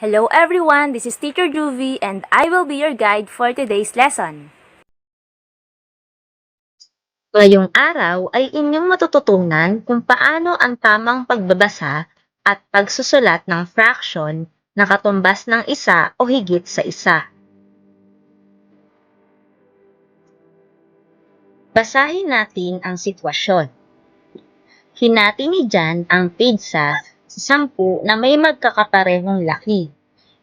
Hello everyone, this is Teacher Juvie and I will be your guide for today's lesson. Ngayong araw ay inyong matututunan kung paano ang tamang pagbabasa at pagsusulat ng fraction na katumbas ng isa o higit sa isa. Basahin natin ang sitwasyon. Hinati ni Jan ang pizza sampu na may magkakaparehong laki.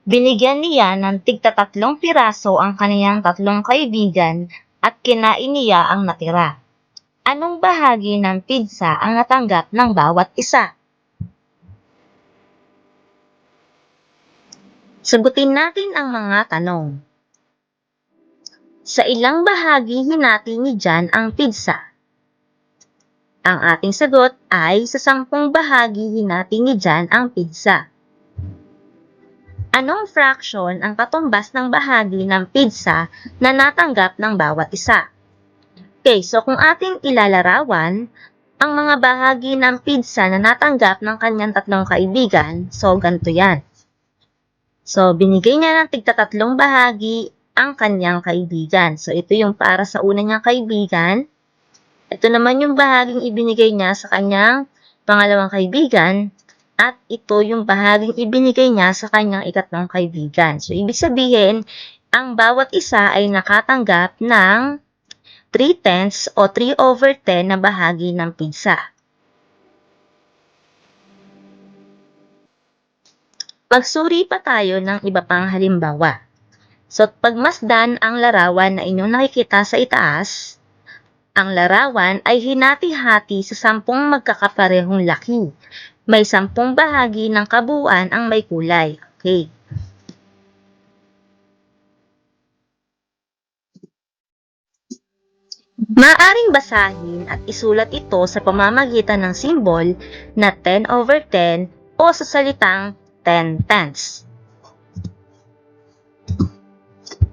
Binigyan niya ng tigta tatlong piraso ang kaniyang tatlong kaibigan at kinain niya ang natira anong bahagi ng pizza ang natanggap ng bawat isa? Sagutin natin ang mga tanong. Sa ilang bahagi hinati ni Jan ang pizza? Ang ating sagot ay sa sampung bahagi hinati ni Jan ang pizza. Anong fraction ang katumbas ng bahagi ng pizza na natanggap ng bawat isa? Okay, so kung ating ilalarawan, ang mga bahagi ng pizza na natanggap ng kanyang tatlong kaibigan, so ganito yan. So, binigay niya ng tigta tatlong bahagi ang kanyang kaibigan. So, ito yung para sa una niyang kaibigan. Ito naman yung bahaging ibinigay niya sa kanyang pangalawang kaibigan. At ito yung bahaging ibinigay niya sa kanyang ikatlong kaibigan. So, ibig sabihin, ang bawat isa ay nakatanggap ng 3 tenths o 3 over 10 na bahagi ng pizza. Magsuri pa tayo ng iba pang halimbawa. So, pagmasdan ang larawan na inyong nakikita sa itaas, ang larawan ay hinati-hati sa sampung magkakaparehong laki. May sampung bahagi ng kabuuan ang may kulay. Okay. Maaring basahin at isulat ito sa pamamagitan ng simbol na 10 over 10 o sa salitang 10 tenths.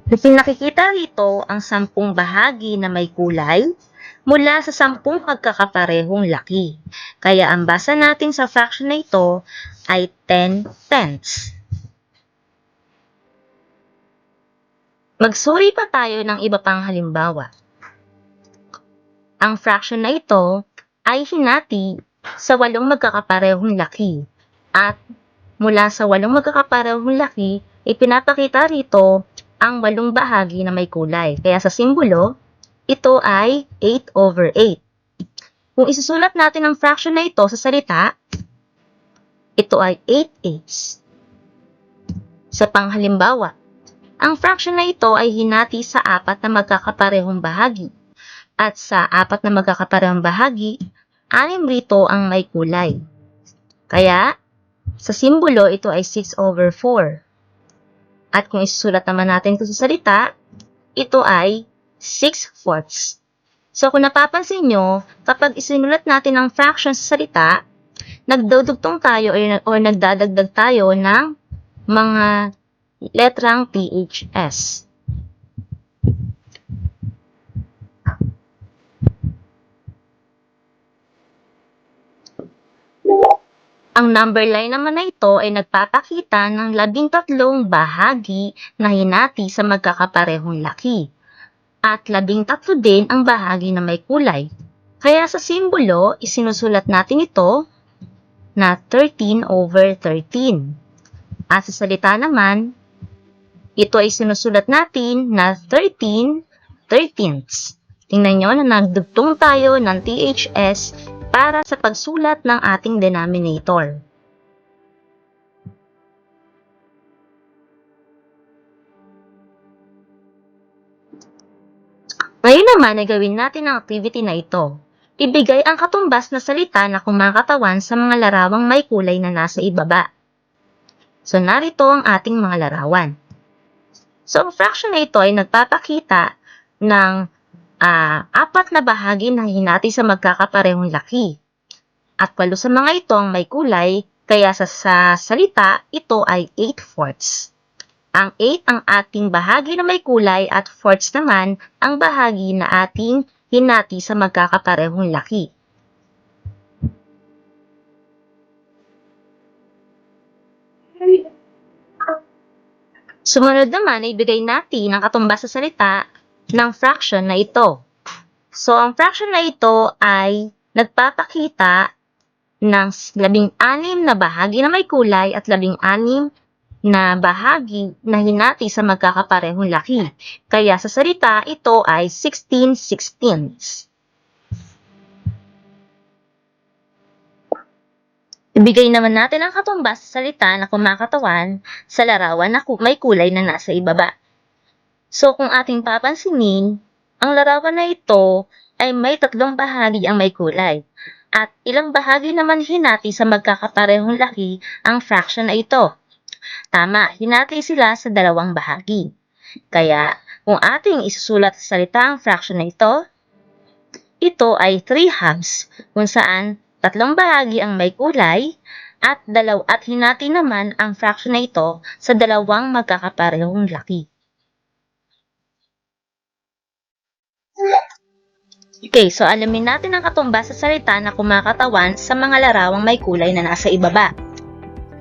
Pinakikita rito ang sampung bahagi na may kulay mula sa sampung magkakaparehong laki. Kaya ang basa natin sa fraction na ito ay 10 tenths. Magsuri pa tayo ng iba pang halimbawa. Ang fraction na ito ay hinati sa walong magkakaparehong laki. At mula sa walong magkakaparehong laki, ipinapakita rito ang walong bahagi na may kulay. Kaya sa simbolo, ito ay 8 over 8. Kung isusulat natin ang fraction na ito sa salita, ito ay 8 eighths. Sa panghalimbawa, ang fraction na ito ay hinati sa apat na magkakaparehong bahagi at sa apat na magkakaparehong bahagi, anim rito ang may kulay. Kaya, sa simbolo, ito ay 6 over 4. At kung isusulat naman natin ito sa salita, ito ay 6 fourths. So, kung napapansin nyo, kapag isinulat natin ang fraction sa salita, nagdudugtong tayo or, or nagdadagdag tayo ng mga letrang PHS. Ang number line naman na ito ay nagpapakita ng labing tatlong bahagi na hinati sa magkakaparehong laki. At labing tatlo din ang bahagi na may kulay. Kaya sa simbolo, isinusulat natin ito na 13 over 13. At sa salita naman, ito ay sinusulat natin na 13 13ths. Tingnan nyo na nagdugtong tayo ng THS para sa pagsulat ng ating denominator. Ngayon naman ay gawin natin ang activity na ito. Ibigay ang katumbas na salita na kumakatawan sa mga larawang may kulay na nasa ibaba. So, narito ang ating mga larawan. So, ang fraction na ito ay nagpapakita ng uh, apat na bahagi na hinati sa magkakaparehong laki. At walo sa mga ito ang may kulay, kaya sa, sa salita, ito ay 8 fourths. Ang 8 ang ating bahagi na may kulay at fourths naman ang bahagi na ating hinati sa magkakaparehong laki. Sumunod naman, ibigay natin ang katumbas sa salita ng fraction na ito. So, ang fraction na ito ay nagpapakita ng labing-anim na bahagi na may kulay at labing-anim na bahagi na hinati sa magkakaparehong laki. Kaya sa salita, ito ay 16 sixteenths. Ibigay naman natin ang katumbas sa salita na kumakatawan sa larawan na may kulay na nasa ibaba. So kung ating papansinin, ang larawan na ito ay may tatlong bahagi ang may kulay. At ilang bahagi naman hinati sa magkakaparehong laki ang fraction na ito. Tama, hinati sila sa dalawang bahagi. Kaya, kung ating isusulat sa salita ang fraction na ito, ito ay 3 halves, kung saan tatlong bahagi ang may kulay at dalaw at hinati naman ang fraction na ito sa dalawang magkakaparehong laki. Okay, so alamin natin ang katumbas sa salita na kumakatawan sa mga larawang may kulay na nasa ibaba.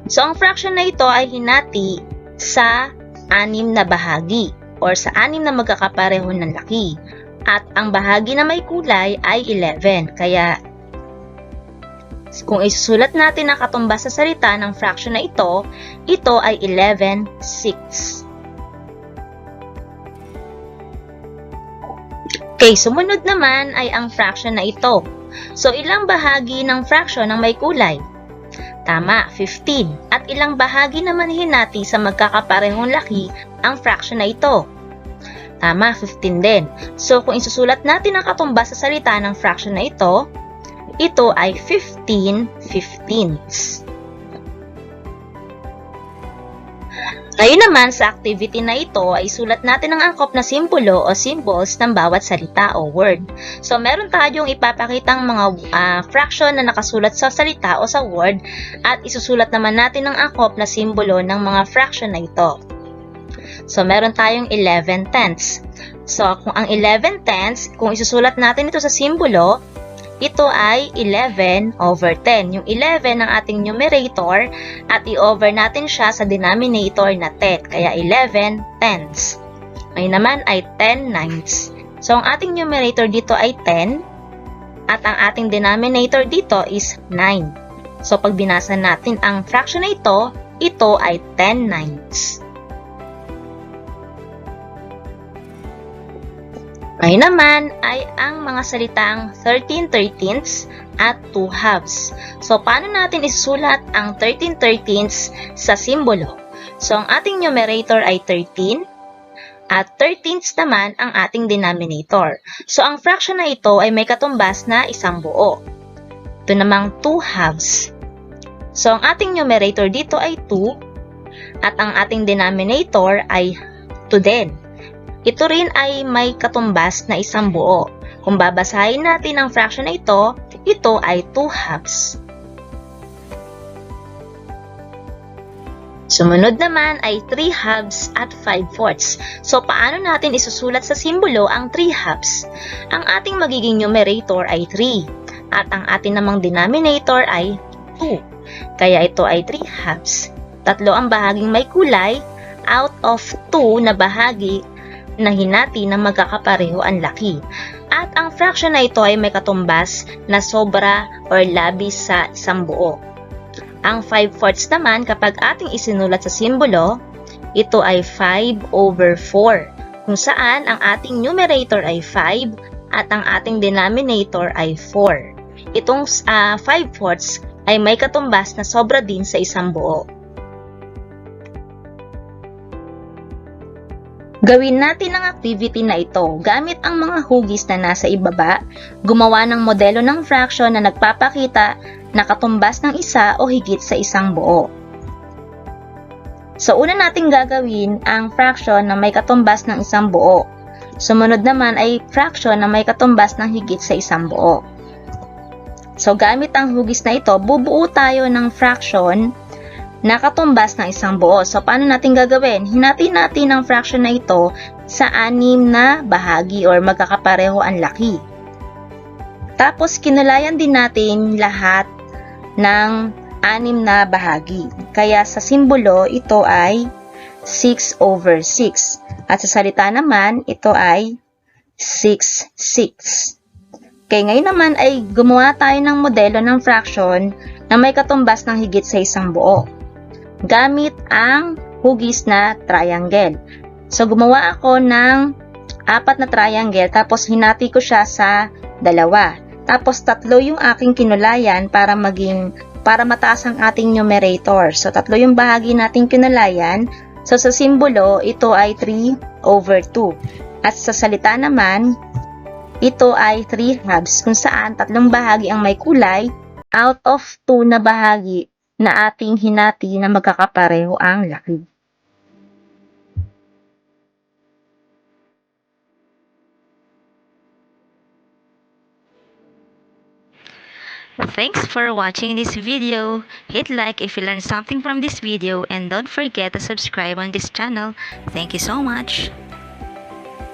So, ang fraction na ito ay hinati sa anim na bahagi or sa anim na magkakapareho ng laki. At ang bahagi na may kulay ay 11. Kaya, kung isusulat natin ang katumbas sa salita ng fraction na ito, ito ay 11 6. Okay, sumunod naman ay ang fraction na ito. So, ilang bahagi ng fraction ang may kulay? Tama, 15. At ilang bahagi naman hinati sa magkakaparehong laki ang fraction na ito? Tama, 15 din. So, kung isusulat natin ang katumbas sa salita ng fraction na ito, ito ay 15 fifteenths. Ngayon naman, sa activity na ito ay sulat natin ang angkop na simbolo o symbols ng bawat salita o word. So, meron tayong ipapakitang mga ah, fraction na nakasulat sa salita o sa word at isusulat naman natin ang angkop na simbolo ng mga fraction na ito. So, meron tayong 11 tenths. So, kung ang 11 tenths, kung isusulat natin ito sa simbolo, ito ay 11 over 10. Yung 11 ang ating numerator at i-over natin siya sa denominator na 10. Kaya 11 tenths. Ngayon naman ay 10 ninths. So, ang ating numerator dito ay 10 at ang ating denominator dito is 9. So, pag binasa natin ang fraction na ito, ito ay 10 ninths. Ngayon naman ay ang mga salitang 13 thirteenths at 2 halves. So, paano natin isusulat ang 13 thirteenths sa simbolo? So, ang ating numerator ay 13 at 13ths naman ang ating denominator. So, ang fraction na ito ay may katumbas na isang buo. Ito namang 2 halves. So, ang ating numerator dito ay 2 at ang ating denominator ay 2 din. Ito rin ay may katumbas na isang buo. Kung babasahin natin ang fraction na ito, ito ay 2 halves. Sumunod naman ay 3 halves at 5 fourths. So, paano natin isusulat sa simbolo ang 3 halves? Ang ating magiging numerator ay 3 at ang ating namang denominator ay 2. Kaya ito ay 3 halves. Tatlo ang bahaging may kulay out of 2 na bahagi na hinati na magkakapareho ang laki. At ang fraction na ito ay may katumbas na sobra or labis sa isang buo. Ang 5 fourths naman kapag ating isinulat sa simbolo, ito ay 5 over 4, kung saan ang ating numerator ay 5 at ang ating denominator ay 4. Itong uh, 5 fourths ay may katumbas na sobra din sa isang buo. Gawin natin ang activity na ito gamit ang mga hugis na nasa ibaba, gumawa ng modelo ng fraction na nagpapakita na katumbas ng isa o higit sa isang buo. So, una nating gagawin ang fraction na may katumbas ng isang buo. Sumunod naman ay fraction na may katumbas ng higit sa isang buo. So, gamit ang hugis na ito, bubuo tayo ng fraction nakatumbas ng isang buo. So, paano natin gagawin? Hinati natin ang fraction na ito sa anim na bahagi or magkakapareho ang laki. Tapos, kinulayan din natin lahat ng anim na bahagi. Kaya sa simbolo, ito ay 6 over 6. At sa salita naman, ito ay 6 6. Okay, ngayon naman ay gumawa tayo ng modelo ng fraction na may katumbas ng higit sa isang buo. Gamit ang hugis na triangle. So, gumawa ako ng apat na triangle tapos hinati ko siya sa dalawa. Tapos tatlo yung aking kinulayan para maging para mataas ang ating numerator. So, tatlo yung bahagi nating kinulayan. So, sa simbolo, ito ay 3 over 2. At sa salita naman, ito ay 3 halves kung saan tatlong bahagi ang may kulay out of 2 na bahagi na ating hinati na magkakapareho ang laki. Thanks for watching this video. Hit like if you learned something from this video and don't forget to subscribe on this channel. Thank you so much.